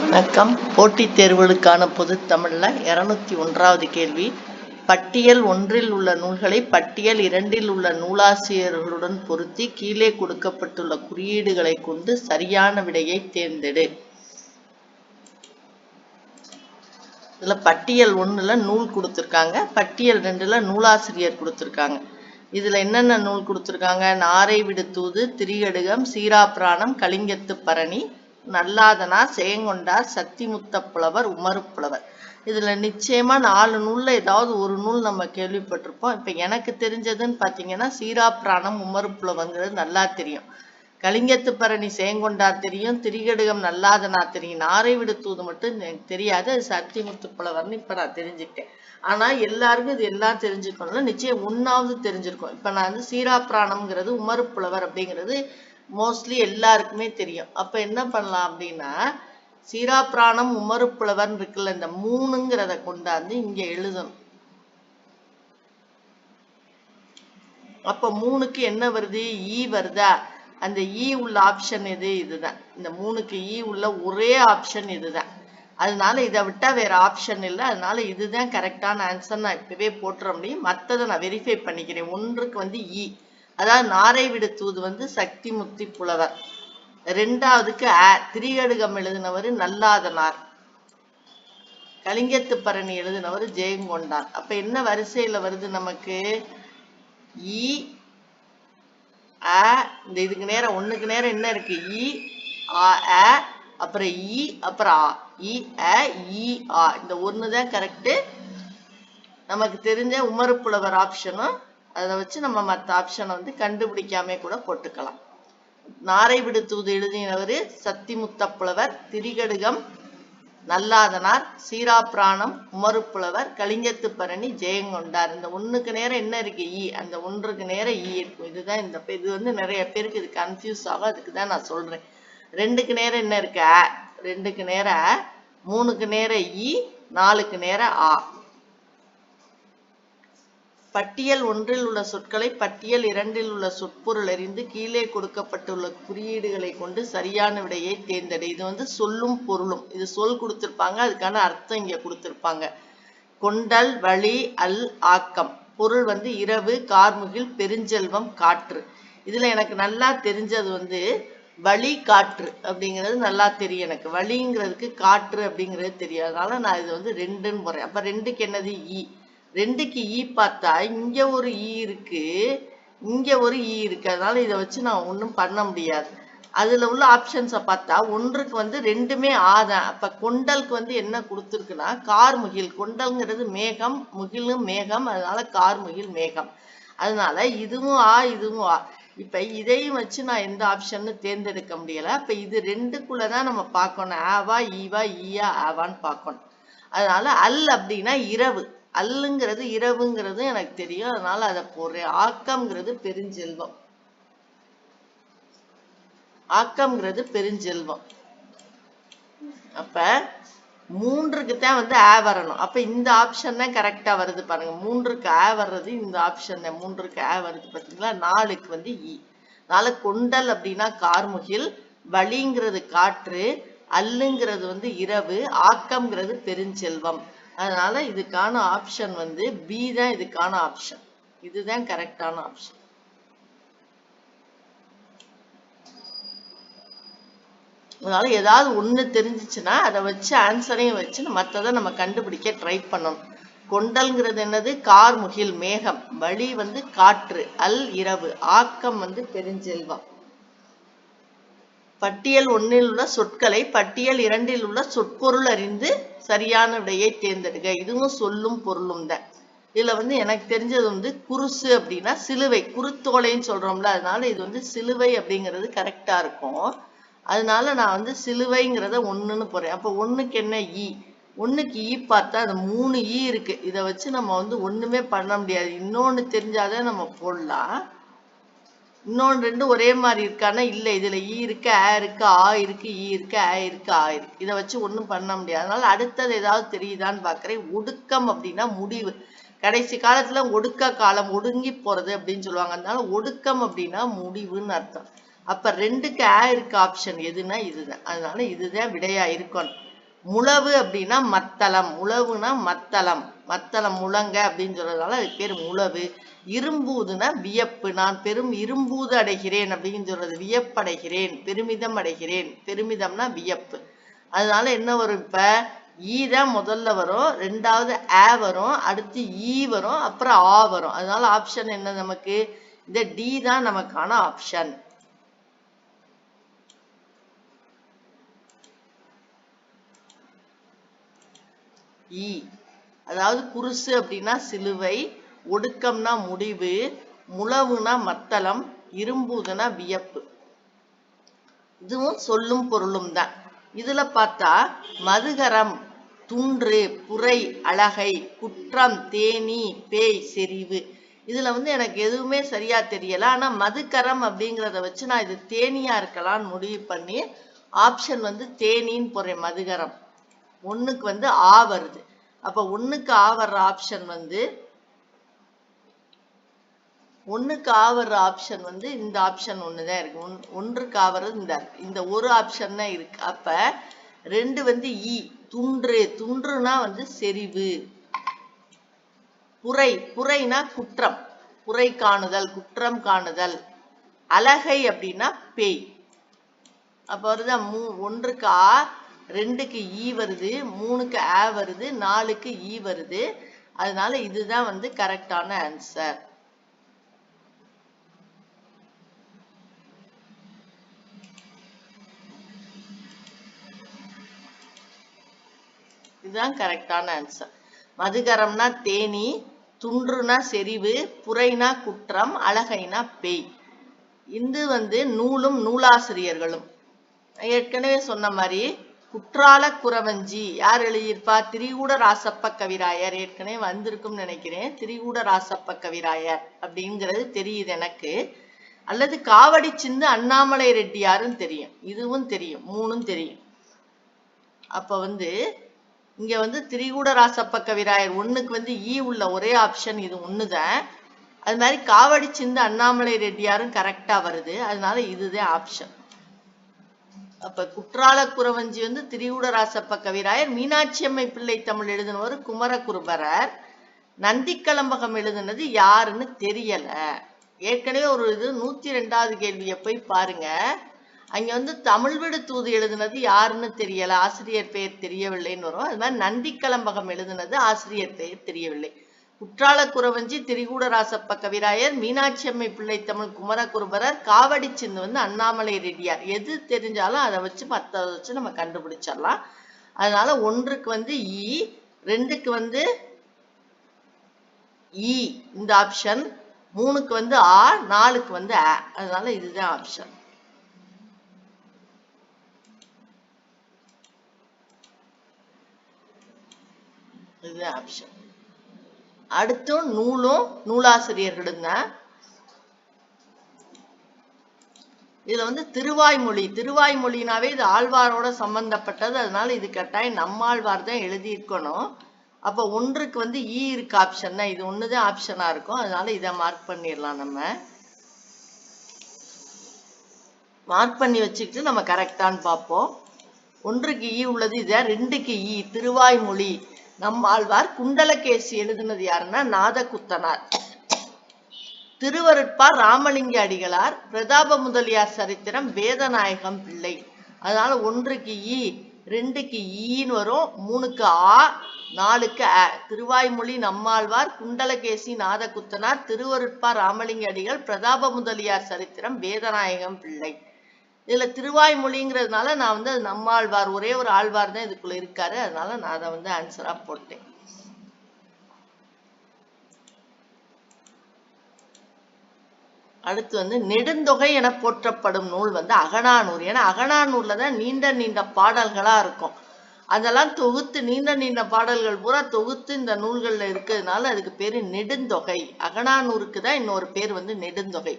வணக்கம். போட்டித் தேர்வுகளுக்கான பொதுத் தமிழ்ல இருநூத்தி ஒன்றாவது கேள்வி. பட்டியல் ஒன்றில் உள்ள நூல்களை பட்டியல் இரண்டில் உள்ள நூலாசிரியர்களுடன் பொருத்தி கீழே கொடுக்கப்பட்டுள்ள குறியீடுகளை கொண்டு சரியான விடையை தேர்ந்தெடு. இதுல பட்டியல் ஒண்ணுல நூல் கொடுத்துருக்காங்க. பட்டியல் ரெண்டில் நூலாசிரியர் கொடுத்துருக்காங்க. இதுல என்னென்ன நூல் கொடுத்துருக்காங்க? நாரை விடுத்தூது திரிகடுகம் சீராபிராணம் கலிங்கத்து பரணி நல்லாதனார் செயங்கொண்டார் சக்திமுத்த புலவர் உமருப்புலவர் புலவர். இதுல நிச்சயமா நாலு நூல்ல ஏதாவது ஒரு நூல் நம்ம கேள்விப்பட்டிருப்போம். இப்ப எனக்கு தெரிஞ்சதுன்னு பாத்தீங்கன்னா சீராபிராணம் உமரு புலவங்கிறது நல்லா தெரியும். கலிங்கத்து பரணி செயங்கொண்டார் தெரியும் திரிகடுகம் நல்லாதனா தெரியும். நாரை விடுத்தூது மட்டும் எனக்கு தெரியாது அது சத்திமுத்து புலவர்னு இப்ப நான் தெரிஞ்சுக்கிட்டேன். ஆனா எல்லாருக்கும் இது எல்லாம் தெரிஞ்சுக்கணும்ல நிச்சயம் ஒன்னாவது தெரிஞ்சிருக்கும். இப்ப நான் வந்து சீராபிராணம்ங்கிறது உமருப்புலவர் புலவர் அப்படிங்கிறது மோஸ்ட்லி எல்லாருக்குமே தெரியும். அப்ப என்ன பண்ணலாம் அப்படின்னா சீராபிராணம் உமறு புலவர் இருக்குல்ல இந்த மூணுங்கிறத கொண்டாந்து இங்க எழுதணும். அப்ப மூணுக்கு என்ன வருது? ஈ வருதா? அந்த ஈ உள்ள ஆப்ஷன் எது? இதுதான். இந்த மூணுக்கு ஈ உள்ள ஒரே ஆப்ஷன் இதுதான். அதனால இதை விட்டா வேற ஆப்ஷன் இல்லை. அதனால இதுதான் கரெக்டான ஆன்சர் நான் இப்பவே போட்டுற முடியும். மற்றதை நான் வெரிஃபை பண்ணிக்கிறேன். ஒன்றுக்கு வந்து ஈ அதாவது நாரை விடு தூது வந்து சக்தி முத்தி புலவர். ரெண்டாவதுக்கு அ திரிகடுகம் எழுதினவர் நல்லாதனார். கலிங்கத்து பரணி எழுதினவர் ஜெயங்கொண்டான் அப்ப என்ன வரிசையில வருது நமக்கு? இ அ இந்த இதுக்கு நேரம் ஒண்ணுக்கு நேரம் என்ன இருக்கு? இ ஆ அ அப்புறம் இ அப்புறம் ஆ. இ அ இ ஆ. இந்த ஒன்று தான் கரெக்டு நமக்கு தெரிஞ்ச உமர் புலவர் ஆப்ஷனும் அதை வச்சு நம்ம மற்ற ஆப்ஷனை வந்து கண்டுபிடிக்காம கூட போட்டுக்கலாம். நாரை விடு தூது எழுதினவர் சத்திமுத்தப்புலவர் திரிகடுகம் நல்லாதனார் சீராப்பிராணம் உமறுப்புலவர் கலிங்கத்து பரணி ஜெயங்கொண்டார். இந்த ஒண்ணுக்கு நேரம் என்ன இருக்கு? ஈ. அந்த ஒன்றுக்கு நேரம் ஈ இருக்கும். இதுதான் இந்த இது வந்து நிறைய பேருக்கு இது கன்ஃபியூஸ் ஆகும். அதுக்கு தான் நான் சொல்றேன். ரெண்டுக்கு நேரம் என்ன இருக்கு? அ. ரெண்டுக்கு நேரம் மூணுக்கு நேரம் இ நாலுக்கு நேரம் ஆ. பட்டியல் ஒன்றில் உள்ள சொற்களை பட்டியல் இரண்டில் உள்ள சொற்பொருள் அறிந்து கீழே கொடுக்கப்பட்டுள்ள குறியீடுகளை கொண்டு சரியான விடையை தேர்ந்தெடு. இது வந்து சொல்லும் பொருளும். இது சொல் கொடுத்துருப்பாங்க அதுக்கான அர்த்தம் இங்க கொடுத்துருப்பாங்க. கொண்டல் வழி அல் ஆக்கம். பொருள் வந்து இரவு கார்முகில் பெருஞ்செல்வம் காற்று. இதுல எனக்கு நல்லா தெரிஞ்சது வந்து வழி காற்று அப்படிங்கிறது நல்லா தெரியும் எனக்கு. வழிங்கிறதுக்கு காற்று அப்படிங்கிறது தெரியும் அதனால நான் இது வந்து ரெண்டுன்னு போறேன் அப்ப ரெண்டுக்கு என்னது? ஈ ரெண்டுக்கு ஈ பார்த்தா இங்க ஒரு ஈ இருக்கு இங்க ஒரு ஈ இருக்கு. அதனால இதை வச்சு நான் ஒன்றும் பண்ண முடியாது. அதுல உள்ள ஆப்ஷன்ஸை பார்த்தா ஒன்றுக்கு வந்து ரெண்டுமே ஆதான் அப்ப கொண்டலுக்கு வந்து என்ன கொடுத்துருக்குன்னா கார் முகில். கொண்டல்ங்கிறது மேகம் முகிலும் மேகம். அதனால கார் முகில் மேகம். அதனால இதுவும் ஆ இதுவும் ஆ. இப்ப இதையும் வச்சு நான் எந்த ஆப்ஷன்னு தேர்ந்தெடுக்க முடியல. அப்ப இது ரெண்டுக்குள்ளதான் நம்ம பார்க்கணும். ஆவா ஈவா ஈயா ஆவான்னு பார்க்கணும். அதனால அல் அப்படின்னா இரவு. அல்லுங்கிறது இரவுங்கிறது எனக்கு தெரியும். அதனால அதை போடுறேன். ஆக்கம்ங்கிறது பெருஞ்செல்வம். ஆக்கம்ங்கிறது பெருஞ்செல்வம். அப்ப மூன்றுக்கு தான் வந்து ஆ வரணும். அப்ப இந்த ஆப்ஷன் தான் கரெக்டா வருது பாருங்க. மூன்றுக்கு ஆ வர்றது இந்த ஆப்ஷன் தான். மூன்றுக்கு ஆ வருது பாத்தீங்களா? நாலுக்கு வந்து இ. நாலு கொண்டல் அப்படின்னா கார்முகில் வழிங்கிறது காற்று அல்லுங்கிறது வந்து இரவு ஆக்கம்ங்கிறது பெருஞ்செல்வம். அதனால இதுக்கான ஆப்ஷன் வந்து பி தான் இதுக்கான ஆப்ஷன் இதுதான் கரெக்டான ஆப்ஷன் அதனால ஏதாவது ஒண்ணு தெரிஞ்சிச்சுன்னா அதை வச்சு ஆன்சரையும் வச்சு மற்றதை நம்ம கண்டுபிடிக்க ட்ரை பண்ணணும். கொண்டல்ங்கிறது என்னது? கார் முகில் மேகம். வழி வந்து காற்று அல் இரவு. ஆக்கம் வந்து பெருஞ்செல்வம். பட்டியல் ஒன்றில் உள்ள சொற்களை பட்டியல் இரண்டில் உள்ள சொற்பொருள் அறிந்து சரியான விடையை தேர்ந்தெடுக்க இதுவும் சொல்லும் பொருளும் தான். இதுல வந்து எனக்கு தெரிஞ்சது வந்து குருசு அப்படின்னா சிலுவை குருத்தோலைன்னு சொல்றோம்ல அதனால இது வந்து சிலுவை அப்படிங்கிறது கரெக்டா இருக்கும். அதனால நான் வந்து சிலுவைங்கிறத ஒண்ணுன்னு போறேன். அப்ப ஒண்ணுக்கு என்ன ஈ? ஒண்ணுக்கு ஈ பார்த்தா அது மூணு ஈ இருக்கு. இதை வச்சு நம்ம வந்து ஒண்ணுமே பண்ண முடியாது. இன்னொன்னு தெரிஞ்சாதான் நம்ம போடலாம். இன்னொன்று ரெண்டு ஒரே மாதிரி இருக்கானா இல்லை இதுல ஈ இருக்கு ஆ இருக்கு ஆ இருக்கு ஈ இருக்கு ஆ இருக்கு ஆ இருக்கு. இதை வச்சு ஒன்றும் பண்ண முடியாது. அதனால அடுத்தது ஏதாவது தெரியுதான்னு பார்க்குறேன் ஒடுக்கம் அப்படின்னா முடிவு. கடைசி காலத்துல ஒடுக்க காலம் ஒடுங்கி போறது அப்படின்னு சொல்லுவாங்க. அதனால ஒடுக்கம் அப்படின்னா முடிவுன்னு அர்த்தம். அப்ப ரெண்டுக்கு ஆ இருக்க ஆப்ஷன் எதுனா இதுதான். அதனால இதுதான் விடையா இருக்கணும். முழவு அப்படின்னா மத்தளம். உழவுனா மத்தளம். மத்தளம் முழங்க அப்படின்னு சொல்றதுனால அதுக்கு பேர் முழவு. இரும்பூதுனா வியப்பு. நான் பெரும் இரும்பூது அடைகிறேன் அப்படின்னு சொல்றது வியப்படைகிறேன் பெருமிதம் அடைகிறேன். பெருமிதம்னா வியப்பு. அதனால என்ன வரும் இப்ப? ஈ தான் முதல்ல வரும் ரெண்டாவது ஆ வரும் அடுத்து ஈ வரும் அப்புறம் ஆ வரும். அதனால ஆப்ஷன் என்ன நமக்கு? இந்த டி தான் நமக்கான ஆப்ஷன் ஈ. அதாவது குருசு அப்படின்னா சிலுவை ஒடுக்கம்னா முடிவு முழவுனா மத்தளம் இரும்புதுனா வியப்பு. இதுவும் சொல்லும் பொருளும் தான். இதுல பார்த்தா மதுகரம் துன்று புரை அழகை குற்றம் தேனி பேய் செறிவு. இதுல வந்து எனக்கு எதுவுமே சரியா தெரியல. ஆனா மதுக்கரம் அப்படிங்கிறத வச்சு நான் இது தேனியா இருக்கலாம்னு முடிவு பண்ணி ஆப்ஷன் வந்து தேனின்னு போறேன் மதுகரம். ஒண்ணுக்கு வந்து ஆ வருது. அப்ப ஒண்ணுக்கு ஆ வர்ற ஆப்ஷன் வந்து ஒன்றுக்கு ஆவற ஆப்ஷன் வந்து இந்த ஆப்ஷன் ஒன்று தான் இருக்கு. ஒன் ஒன்றுக்கு ஆவறது இந்த இந்த ஒரு ஆப்ஷன் தான் இருக்கு. அப்போ ரெண்டு வந்து ஈ துன்று. துன்றுனா வந்து செறிவு. புரை புரைனா குற்றம். புரை காணுதல் குற்றம் காணுதல். அழகை அப்படின்னா பேய். அப்போ வருதா மூ ஒன்றுக்கு ஆ ரெண்டுக்கு ஈ வருது மூணுக்கு ஆ வருது நாலுக்கு ஈ வருது. அதனால இதுதான் வந்து கரெக்டான ஆன்சர் இதுதான் கரெக்டான ஆன்சர் மதுகரம்னா தேனி துன்றுனா செறிவு புரைனா குற்றம் அழகைனா பேய். இந்து வந்து நூலும் நூலாசிரியர்களும். ஏற்கனவே சொன்ன மாதிரி குற்றால குறவஞ்சி யார் எழுதியிருப்பா? திரிகூட ராசப்ப கவிராயர். ஏற்கனவே வந்திருக்கும் நினைக்கிறேன். திரிகூட ராசப்ப கவிராயர் அப்படிங்கிறது தெரியுது எனக்கு. அல்லது காவடி சிந்து அண்ணாமலை ரெட்டியாரும் தெரியும். இதுவும் தெரியும். மூணும் தெரியும். அப்ப வந்து இங்க வந்து திரிகூட ராசப்ப கவிராயர் ஒண்ணுக்கு வந்து ஈ உள்ள ஒரே ஆப்ஷன் இது ஒண்ணுதான். அது மாதிரி காவடி சிந்து அண்ணாமலை ரெட்டியாரும் கரெக்டா வருது. அதனால இதுதான் ஆப்ஷன் அப்ப குற்றால குறவஞ்சி வந்து திரிகூடராசப்ப கவிராயர் மீனாட்சி அம்மை பிள்ளை தமிழ் எழுதினவர் குமரகுருபரர் நந்திக்கலம்பகம் எழுதினது யாருன்னு தெரியல. ஏற்கனவே ஒரு இது நூத்தி ரெண்டாவது கேள்வியை போய் பாருங்க. அங்க வந்து தமிழ் விடு தூது எழுதுனது யாருன்னு தெரியல ஆசிரியர் பெயர் தெரியவில்லைன்னு வரும். அது மாதிரி நந்திக்கலம்பகம் எழுதுனது ஆசிரியர் பெயர் தெரியவில்லை. குற்றால குறவஞ்சி திரிகூடராசப்ப கவிராயர் மீனாட்சி அம்மை பிள்ளை தமிழ் குமரகுருபரர் காவடி சிந்து வந்து அண்ணாமலை ரெடியார் எது தெரிஞ்சாலும் அதை வச்சு மற்ற வச்சு நம்ம கண்டுபிடிச்சிடலாம். அதனால ஒன்றுக்கு வந்து இ ரெண்டுக்கு வந்து இ இந்த ஆப்ஷன் மூணுக்கு வந்து ஆ நாலுக்கு வந்து அ அதனால இதுதான் ஆப்ஷன் இது ஆப்ஷன் அடுத்தும் நூலும் நூலாசிரியர்களும் தான் இதுல வந்து திருவாய்மொழி. திருவாய்மொழினாவே இது ஆழ்வாரோட சம்பந்தப்பட்டது. அதனால இது கட்டாயம் நம்மாழ்வார் தான் எழுதியிருக்கணும். அப்ப ஒன்றுக்கு வந்து ஈ இருக்கு ஆப்ஷன் தான். இது ஒண்ணுதான் ஆப்ஷனா இருக்கும். அதனால இதை மார்க் பண்ணிடலாம் நம்ம. மார்க் பண்ணி வச்சுக்கிட்டு நம்ம கரெக்டான்னு பார்ப்போம். ஒன்றுக்கு ஈ உள்ளது இதை ரெண்டுக்கு ஈ திருவாய்மொழி. நம்மாழ்வார் குண்டலகேசி எழுதினது யாருன்னா நாதகுத்தனார். திருவருட்பார் ராமலிங்க அடிகளார் பிரதாப முதலியார் சரித்திரம் வேதநாயகம் பிள்ளை. அதனால ஒன்றுக்கு ஈ ரெண்டுக்கு ஈன்னு வரும் மூணுக்கு ஆ நாலுக்கு அ. திருவாய்மொழி நம்மாழ்வார் குண்டலகேசி நாதகுத்தனார் திருவருட்பார் ராமலிங்க அடிகள் பிரதாப முதலியார் சரித்திரம் வேதநாயகம் பிள்ளை. இதுல திருவாய்மொழிங்கிறதுனால நான் வந்து அது நம்மாழ்வார் ஒரே ஒரு ஆழ்வார் தான் இதுக்குள்ள இருக்காரு. அதனால நான் அதை வந்து ஆன்சரா போட்டேன். அடுத்து வந்து நெடுந்தொகை என போற்றப்படும் நூல் வந்து அகனானூர் ஏன்னா அகனானூர்ல தான் நீண்ட நீண்ட பாடல்களா இருக்கும். அதெல்லாம் தொகுத்து நீண்ட நீண்ட பாடல்கள் பூரா தொகுத்து இந்த நூல்கள்ல இருக்கிறதுனால அதுக்கு பேரு நெடுந்தொகை. அகனானூருக்கு தான் இன்னொரு பேர் வந்து நெடுந்தொகை.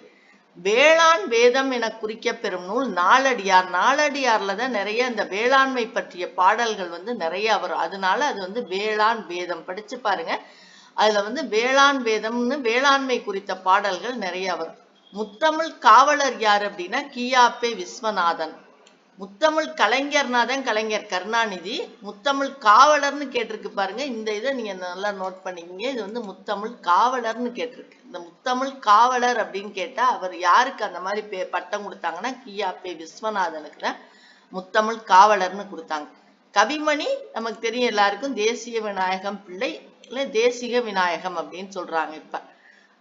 வேளாண் வேதம் என குறிக்கப்பெறும் நூல் நாலடியார். நாளடியார்ல தான் நிறைய இந்த வேளாண்மை பற்றிய பாடல்கள் வந்து நிறைய வரும். அதனால அது வந்து வேளாண் வேதம். படிச்சு பாருங்க. அதுல வந்து வேளாண் வேதம்னு வேளாண்மை குறித்த பாடல்கள் நிறைய வரும். முத்தமிழ் காவலர் யார் அப்படின்னா கியாப்பே விஸ்வநாதன். முத்தமிழ் கலைஞர்னா தான் கலைஞர் கருணாநிதி. முத்தமிழ் காவலர்னு கேட்டிருக்கு பாருங்க. இந்த இதை நீங்க நல்லா நோட் பண்ணிக்கிங்க. இது வந்து முத்தமிழ் காவலர்னு கேட்டிருக்கு. இந்த முத்தமிழ் காவலர் அப்படின்னு கேட்டா அவர் யாருக்கு அந்த மாதிரி பே பட்டம் கொடுத்தாங்கன்னா கியா பே. விஸ்வநாதனுக்கு தான் முத்தமிழ் காவலர்னு கொடுத்தாங்க. கவிமணி நமக்கு தெரியும் எல்லாருக்கும் தேசிய விநாயகம் பிள்ளை இல்லை தேசிக விநாயகம் அப்படின்னு சொல்றாங்க இப்ப.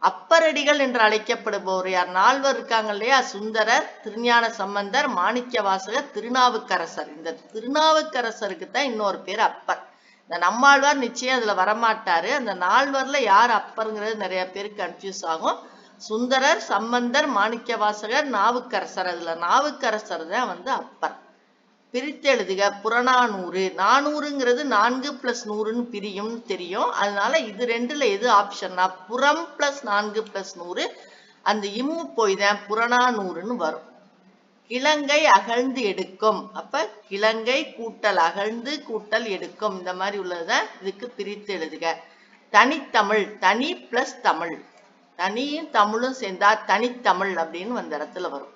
அப்பரடிகள் என்று அழைக்கப்படுபவர் யார்? நால்வர் இருக்காங்க இல்லையா? சுந்தரர் திருஞான சம்பந்தர் மாணிக்க வாசகர் திருநாவுக்கரசர். இந்த திருநாவுக்கரசருக்கு தான் இன்னொரு பேர் அப்பர். இந்த நம்மாழ்வார் நிச்சயம் அதுல வரமாட்டாரு. அந்த நால்வர்ல யார் அப்பருங்கிறது நிறைய பேருக்கு கன்ஃபியூஸ் ஆகும். சுந்தரர் சம்பந்தர் மாணிக்க வாசகர் நாவுக்கரசர். அதுல நாவுக்கரசர் தான் வந்து அப்பர். பிரித்து எழுதுக புறநானூறு. நானூறுங்கிறது நான்கு பிளஸ் நூறுன்னு பிரியும்னு தெரியும். அதனால இது ரெண்டுல எது ஆப்ஷன்னா புறம் பிளஸ் நான்கு பிளஸ் நூறு அந்த இம்மு போய் தான் புறநானூறுன்னு வரும். கிழங்கை அகழ்ந்து எடுக்கும். அப்ப கிழங்கை கூட்டல் அகழ்ந்து கூட்டல் எடுக்கும். இந்த மாதிரி உள்ளதுதான் இதுக்கு பிரித்து எழுதுக. தனித்தமிழ் தனி பிளஸ் தமிழ். தனியும் தமிழும் சேர்ந்தா தனித்தமிழ் அப்படின்னு அந்த இடத்துல வரும்.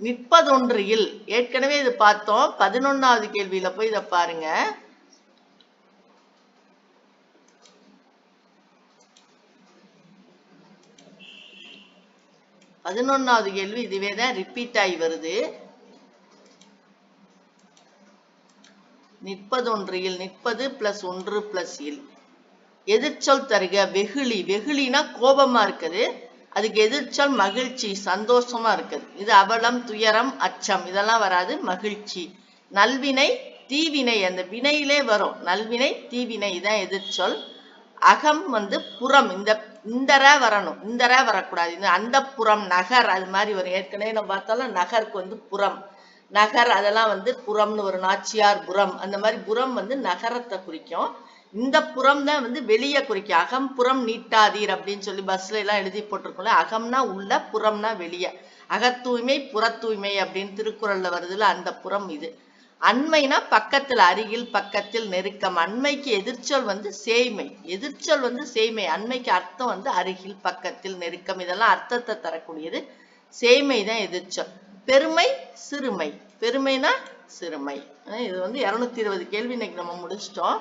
நிற்பதொன்றில் ஏற்கனவே இது பார்த்தோம். பதினொன்னாவது கேள்வியில போய் இத பாருங்க. பதினொன்னாவது கேள்வி இதுவே தான் ரிப்பீட் ஆகி வருது. நிற்பதொன்றில் நிற்பது பிளஸ் ஒன்று பிளஸ் இல். எதிர்ச்சொல் தருக வெகுளி. வெகுளினா கோபமா இருக்குது. அதுக்கு எதிர்ச்சொல் மகிழ்ச்சி சந்தோஷமா இருக்குது. இது அவலம் துயரம் அச்சம் இதெல்லாம் வராது. மகிழ்ச்சி. நல்வினை தீவினை அந்த வினையிலே வரும். நல்வினை தீவினை இதான் எதிர்ச்சொல். அகம் வந்து புறம். இந்த இந்தர வரணும். இந்தர வரக்கூடாது. இந்த அந்த புறம் நகர் அது மாதிரி வரும். ஏற்கனவே நம்ம பார்த்தாலும் நகருக்கு வந்து புறம். நகர் அதெல்லாம் வந்து புறம்னு ஒரு நாச்சியார் புறம். அந்த மாதிரி புறம் வந்து நகரத்தை குறிக்கும். இந்த புறம் தான் வந்து வெளியே குறிக்கும் அகம் புறம் நீட்டாதீர் அப்படின்னு சொல்லி பஸ்ல எல்லாம் எழுதி போட்டிருக்கோம்ல அகம்னா உள்ள புறம்னா வெளியே. அகத்தூய்மை புறத்தூய்மை அப்படின்னு திருக்குறள்ல வருதுல அந்த புறம் இது. அண்மைனா பக்கத்துல அருகில் பக்கத்தில் நெருக்கம். அண்மைக்கு எதிர்ச்சொல் வந்து சேய்மை. எதிர்ச்சொல் வந்து சேய்மை. அண்மைக்கு அர்த்தம் வந்து அருகில் பக்கத்தில் நெருக்கம். இதெல்லாம் அர்த்தத்தை தரக்கூடியது. சேய்மை தான் எதிர்ச்சொல். பெருமை சிறுமை. பெருமைனா சிறுமை. இது வந்து இருநூத்தி இருபது கேள்வி இன்னைக்கு நம்ம முடிச்சிட்டோம்.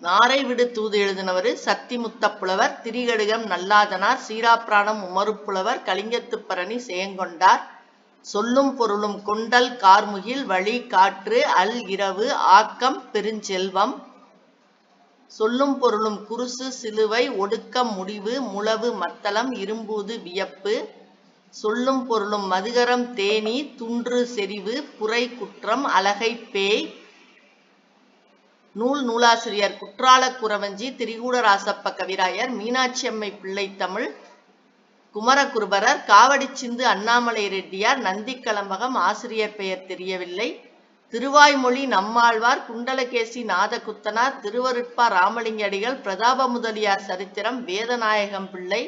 நாரை விடு தூது எழுதினவர் சக்திமுத்த புலவர் திரிகடுகம் நல்லாதனார் சீராப்பிராணம் உமறுப்புலவர் கலிங்கத்துப்பரணி செயங்கொண்டார் சொல்லும் பொருளும் கொண்டல் கார்முகில் வழி காற்று அல் இரவு ஆக்கம் பெருஞ்செல்வம். சொல்லும் பொருளும் குருசு சிலுவை ஒடுக்கம் முடிவு முழவு மத்தளம் இரும்பூது வியப்பு. சொல்லும் பொருளும் மதுகரம் தேனி துன்று செறிவு புரை குற்றம் அலகை பேய். நூல் நூலாசிரியர் குற்றாலக்குறவஞ்சி திரிகூடராசப்ப கவிராயர் மீனாட்சி அம்மை பிள்ளை தமிழ் குமரகுருபரர் காவடிச்சிந்து அண்ணாமலை ரெட்டியார் நந்திக்கலம்பகம் ஆசிரியர் பெயர் தெரியவில்லை. திருவாய்மொழி நம்மாழ்வார் குண்டலகேசி நாதகுத்தனார் திருவருட்பா ராமலிங்க அடிகள் பிரதாப முதலியார் சரித்திரம் வேதநாயகம் பிள்ளை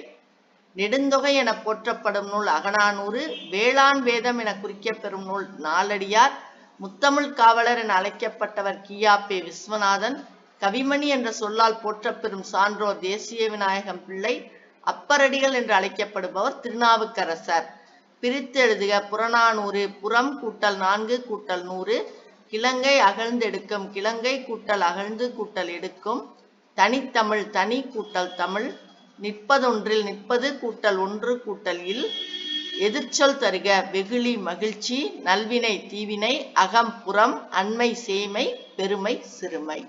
நெடுந்தொகை என போற்றப்படும் நூல் அகனானூறு வேளாண் வேதம் என குறிக்கப்பெறும் நூல் நாலடியார் முத்தமிழ் காவலர் என அழைக்கப்பட்டவர் கியாப்பே விஸ்வநாதன் கவிமணி என்ற சொல்லால் போற்றப்பெறும் சான்றோர் தேசிய விநாயகம் பிள்ளை அப்பரடிகள் என்று அழைக்கப்படுபவர் திருநாவுக்கரசர். பிரித்து எழுதுக புறநானூறு புறம் கூட்டல் நான்கு கூட்டல் நூறு கிழங்கை அகழ்ந்தெடுக்கும் கிழங்கை கூட்டல் அகழ்ந்து கூட்டல் எடுக்கும் தனித்தமிழ் தனி கூட்டல் தமிழ் நிற்பதொன்றில் நிற்பது கூட்டல் ஒன்று கூட்டல் இல் எதிர்ச்சொல் தருக. வெகுளி மகிழ்ச்சி நல்வினை தீவினை அகம் புறம் அண்மை சேமை பெருமை சிறுமை.